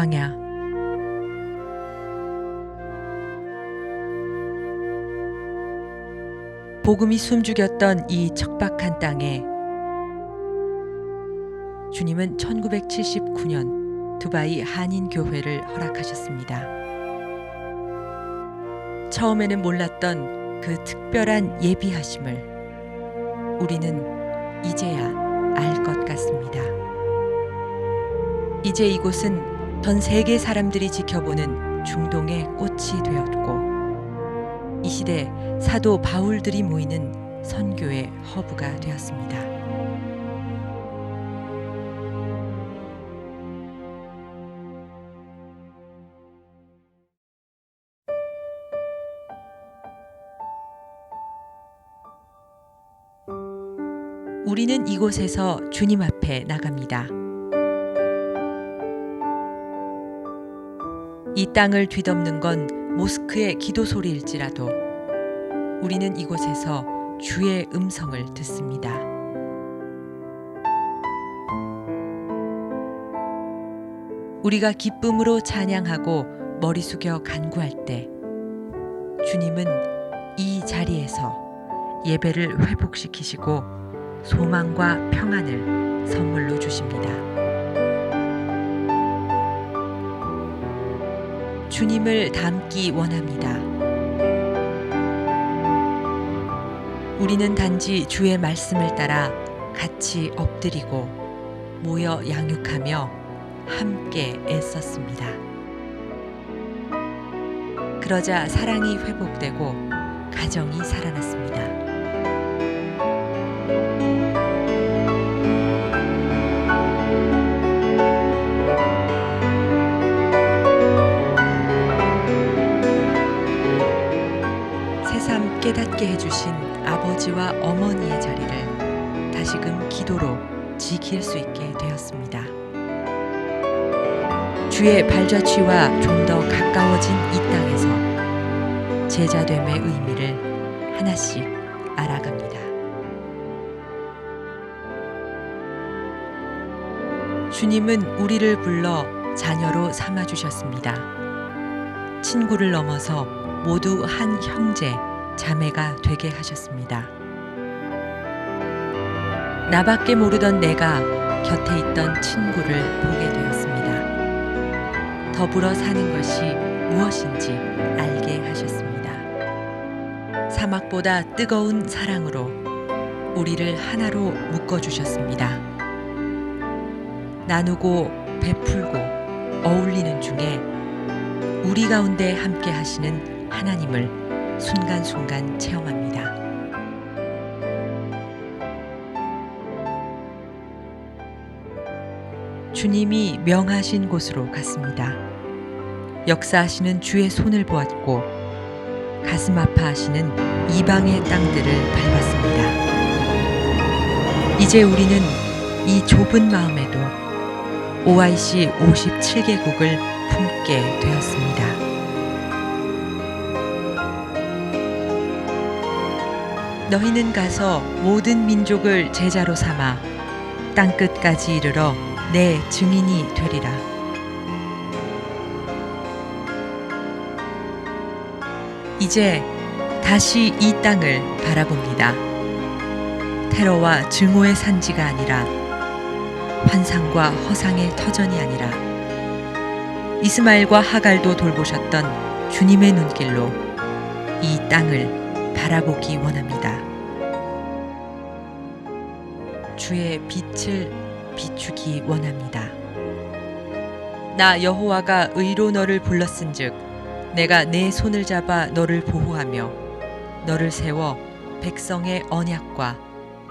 광야 복음이 숨죽였던 이 척박한 땅에 주님은 1979년 두바이 한인 교회를 허락하셨습니다. 처음에는 몰랐던 그 특별한 예비하심을 우리는 이제야 알 것 같습니다. 이제 이곳은 전 세계 사람들이 지켜보는 중동의 꽃이 되었고 이 시대 사도 바울들이 모이는 선교의 허브가 되었습니다. 우리는 이곳에서 주님 앞에 나갑니다. 이 땅을 뒤덮는 건 모스크의 기도 소리일지라도 우리는 이곳에서 주의 음성을 듣습니다. 우리가 기쁨으로 찬양하고 머리 숙여 간구할 때 주님은 이 자리에서 예배를 회복시키시고 소망과 평안을 선물로 주십니다. 주님을 닮기 원합니다. 우리는 단지 주의 말씀을 따라 같이 엎드리고 모여 양육하며 함께 애썼습니다. 그러자 사랑이 회복되고 가정이 살아났습니다. 깨닫게 해주신 아버지와 어머니의 자리를 다시금 기도로 지킬 수 있게 되었습니다. 주의 발자취와 좀 더 가까워진 이 땅에서 제자됨의 의미를 하나씩 알아갑니다. 주님은 우리를 불러 자녀로 삼아 주셨습니다. 친구를 넘어서 모두 한 형제, 자매가 되게 하셨습니다. 나밖에 모르던 내가 곁에 있던 친구를 보게 되었습니다. 더불어 사는 것이 무엇인지 알게 하셨습니다. 사막보다 뜨거운 사랑으로 우리를 하나로 묶어주셨습니다. 나누고 베풀고 어울리는 중에 우리 가운데 함께 하시는 하나님을 순간순간 체험합니다. 주님이 명하신 곳으로 갔습니다. 역사하시는 주의 손을 보았고 가슴 아파하시는 이방의 땅들을 밟았습니다. 이제 우리는 이 좁은 마음에도 OIC 57개국을 품게 되었습니다. 너희는 가서 모든 민족을 제자로 삼아 땅 끝까지 이르러 내 증인이 되리라. 이제 다시 이 땅을 바라봅니다. 테러와 증오의 산지가 아니라 환상과 허상의 터전이 아니라 이스마엘과 하갈도 돌보셨던 주님의 눈길로 이 땅을 바라보기 원합니다. 주의 빛을 비추기 원합니다. 나 여호와가 의로 너를 불렀은즉 내가 내 손을 잡아 너를 보호하며 너를 세워 백성의 언약과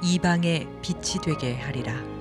이방의 빛이 되게 하리라.